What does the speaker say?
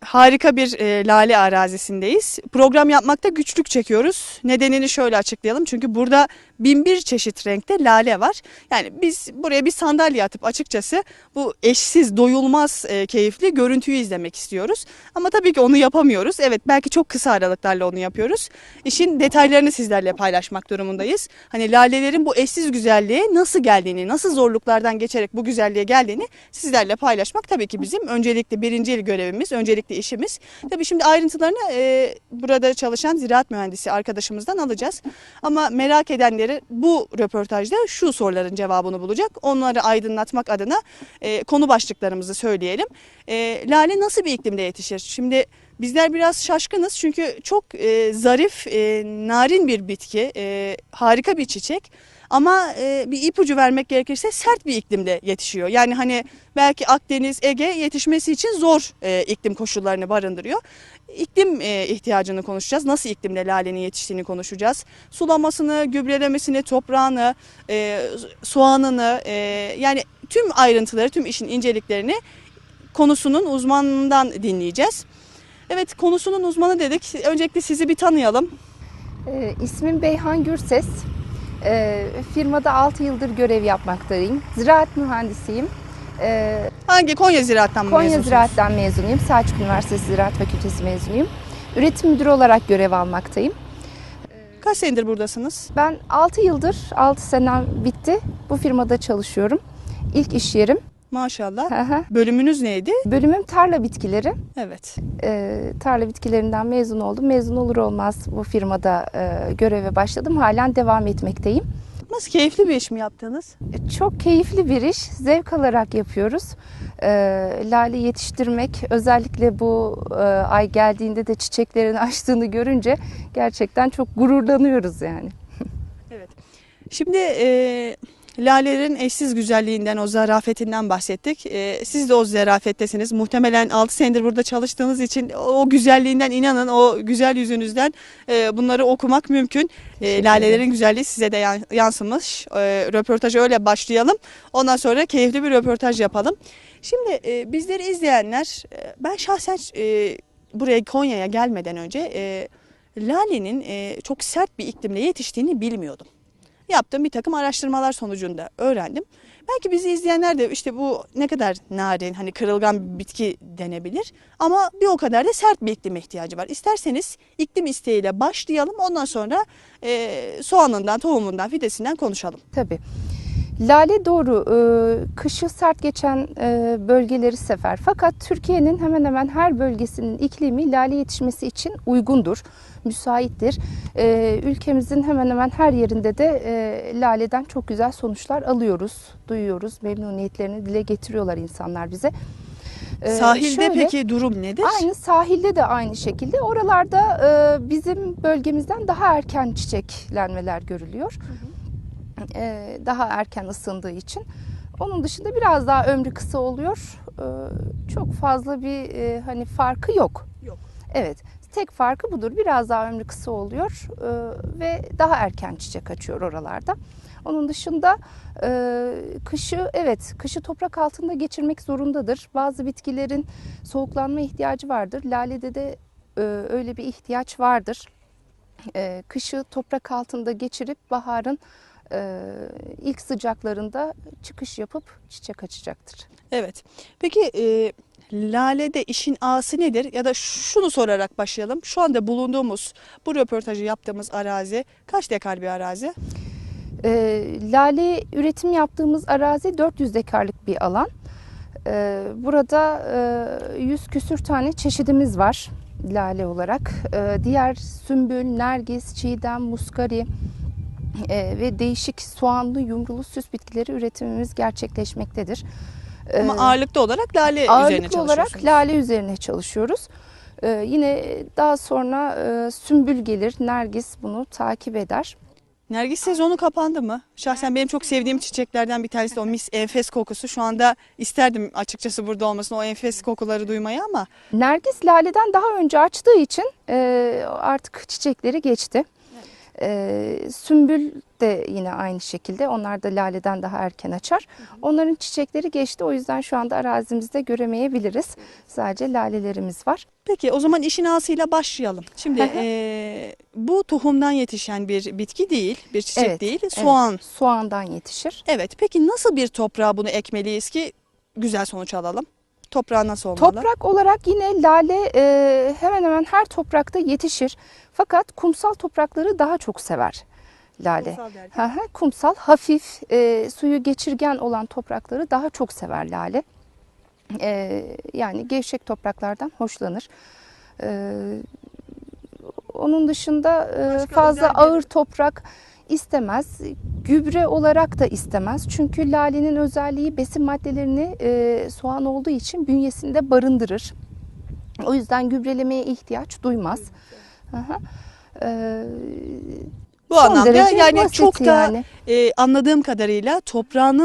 Harika bir e, lale arazisindeyiz. Program yapmakta güçlük çekiyoruz. Nedenini şöyle açıklayalım. Çünkü burada bin bir çeşit renkte lale var. Yani biz buraya bir sandalye atıp açıkçası bu eşsiz, doyulmaz e, keyifli görüntüyü izlemek istiyoruz. Ama tabii ki onu yapamıyoruz. Evet belki çok kısa aralıklarla onu yapıyoruz. İşin detaylarını sizlerle paylaşmak durumundayız. Hani lalelerin bu eşsiz güzelliğe nasıl geldiğini, nasıl zorluklardan geçerek bu güzelliğe geldiğini sizlerle paylaşmak tabii ki bizim öncelikli birinci görevimiz, öncelikli işimiz. Tabii şimdi ayrıntılarını e, burada çalışan ziraat mühendisi arkadaşımızdan alacağız. Ama merak edenleri bu röportajda şu soruların cevabını bulacak. Onları aydınlatmak adına e, konu başlıklarımızı söyleyelim. E, lale nasıl bir iklimde yetişir? Şimdi bizler biraz şaşkınız çünkü çok e, zarif, e, narin bir bitki, e, harika bir çiçek. Ama e, bir ipucu vermek gerekirse sert bir iklimde yetişiyor. Yani hani belki Akdeniz, Ege yetişmesi için zor e, iklim koşullarını barındırıyor. İklim e, ihtiyacını konuşacağız. Nasıl iklimde lalenin yetiştiğini konuşacağız. Sulamasını, gübrelemesini, toprağını, e, soğanını e, yani tüm ayrıntıları, tüm işin inceliklerini konusunun uzmanından dinleyeceğiz. Evet konusunun uzmanı dedik. Öncelikle sizi bir tanıyalım. Ee, ismim Beyhan Gürses. Ee, firmada 6 yıldır görev yapmaktayım. Ziraat mühendisiyim. Ee, Hangi Konya Ziraat'tan mı Konya mezunsunuz? Ziraat'tan mezunuyum. Selçuk Üniversitesi Ziraat Fakültesi mezunuyum. Üretim müdürü olarak görev almaktayım. Kaç senedir buradasınız? Ben 6 yıldır, 6 senem bitti. Bu firmada çalışıyorum. İlk iş yerim. Maşallah. Hı. Bölümünüz neydi? Bölümüm tarla bitkileri. Evet. Ee, tarla bitkilerinden mezun oldum. Mezun olur olmaz bu firmada e, göreve başladım. Halen devam etmekteyim. Nasıl keyifli bir iş mi yaptınız? Çok keyifli bir iş. Zevk alarak yapıyoruz. Ee, lale yetiştirmek özellikle bu e, ay geldiğinde de çiçeklerin açtığını görünce gerçekten çok gururlanıyoruz yani. Şimdi e, lalelerin eşsiz güzelliğinden, o zarafetinden bahsettik. E, siz de o zarafettesiniz. Muhtemelen 6 senedir burada çalıştığınız için o güzelliğinden inanın, o güzel yüzünüzden e, bunları okumak mümkün. E, lalelerin güzelliği size de yan- yansımış. E, röportaja öyle başlayalım. Ondan sonra keyifli bir röportaj yapalım. Şimdi e, bizleri izleyenler, e, ben şahsen e, buraya Konya'ya gelmeden önce e, lalenin e, çok sert bir iklimde yetiştiğini bilmiyordum yaptığım bir takım araştırmalar sonucunda öğrendim. Belki bizi izleyenler de işte bu ne kadar narin, hani kırılgan bir bitki denebilir. Ama bir o kadar da sert bir iklim ihtiyacı var. İsterseniz iklim isteğiyle başlayalım. Ondan sonra e, soğanından, tohumundan, fidesinden konuşalım. Tabii. Lale doğru e, kışı sert geçen e, bölgeleri sever. Fakat Türkiye'nin hemen hemen her bölgesinin iklimi lale yetişmesi için uygundur, müsaittir. E, ülkemizin hemen hemen her yerinde de e, laleden çok güzel sonuçlar alıyoruz, duyuyoruz. Memnuniyetlerini dile getiriyorlar insanlar bize. E, Sahilde şöyle- peki durum nedir? Aynı sahilde de aynı şekilde. Oralarda e, bizim bölgemizden daha erken çiçeklenmeler görülüyor. E, daha erken ısındığı için. Onun dışında biraz daha ömrü kısa oluyor. E, çok fazla bir e, hani farkı yok. Yok. Evet. Tek farkı budur. Biraz daha ömrü kısa oluyor e, ve daha erken çiçek açıyor oralarda. Onun dışında e, kışı evet kışı toprak altında geçirmek zorundadır. Bazı bitkilerin soğuklanma ihtiyacı vardır. Lalede de e, öyle bir ihtiyaç vardır. E, kışı toprak altında geçirip baharın ilk sıcaklarında çıkış yapıp çiçek açacaktır. Evet. Peki e, lalede işin ağası nedir? Ya da şunu sorarak başlayalım. Şu anda bulunduğumuz, bu röportajı yaptığımız arazi kaç dekar bir arazi? E, lale üretim yaptığımız arazi 400 dekarlık bir alan. E, burada e, 100 küsür tane çeşidimiz var lale olarak. E, diğer sümbül, nergis, çiğdem, muskari e, ve değişik soğanlı yumrulu süs bitkileri üretimimiz gerçekleşmektedir. Ama E, ağırlıklı olarak lale üzerine Ağırlıklı olarak çalışıyorsunuz. lale üzerine çalışıyoruz. Ee, yine daha sonra e, sümbül gelir, nergis bunu takip eder. Nergis sezonu kapandı mı? Şahsen benim çok sevdiğim çiçeklerden bir tanesi de o mis enfes kokusu. Şu anda isterdim açıkçası burada olmasını o enfes kokuları duymayı ama Nergis laleden daha önce açtığı için e, artık çiçekleri geçti. Ee, sümbül de yine aynı şekilde. Onlar da laleden daha erken açar. Onların çiçekleri geçti. O yüzden şu anda arazimizde göremeyebiliriz. Sadece lalelerimiz var. Peki o zaman işin ağasıyla başlayalım. Şimdi Hı hı. eee, bu tohumdan yetişen bir bitki değil, bir çiçek Evet, değil, evet. soğan. Soğandan yetişir. Evet. Peki nasıl bir toprağa bunu ekmeliyiz ki güzel sonuç alalım? Toprağı nasıl olmalı? Toprak olarak yine lale e, hemen hemen her toprakta yetişir. Fakat kumsal toprakları daha çok sever lale. Kumsal hı, Kumsal hafif e, suyu geçirgen olan toprakları daha çok sever lale. E, yani gevşek topraklardan hoşlanır. E, onun dışında e, fazla ağır toprak istemez. Gübre olarak da istemez. Çünkü lalenin özelliği besin maddelerini e, soğan olduğu için bünyesinde barındırır. O yüzden gübrelemeye ihtiyaç duymaz. Hı hı. E, Bu anlamda yani çok da yani. e, anladığım kadarıyla toprağının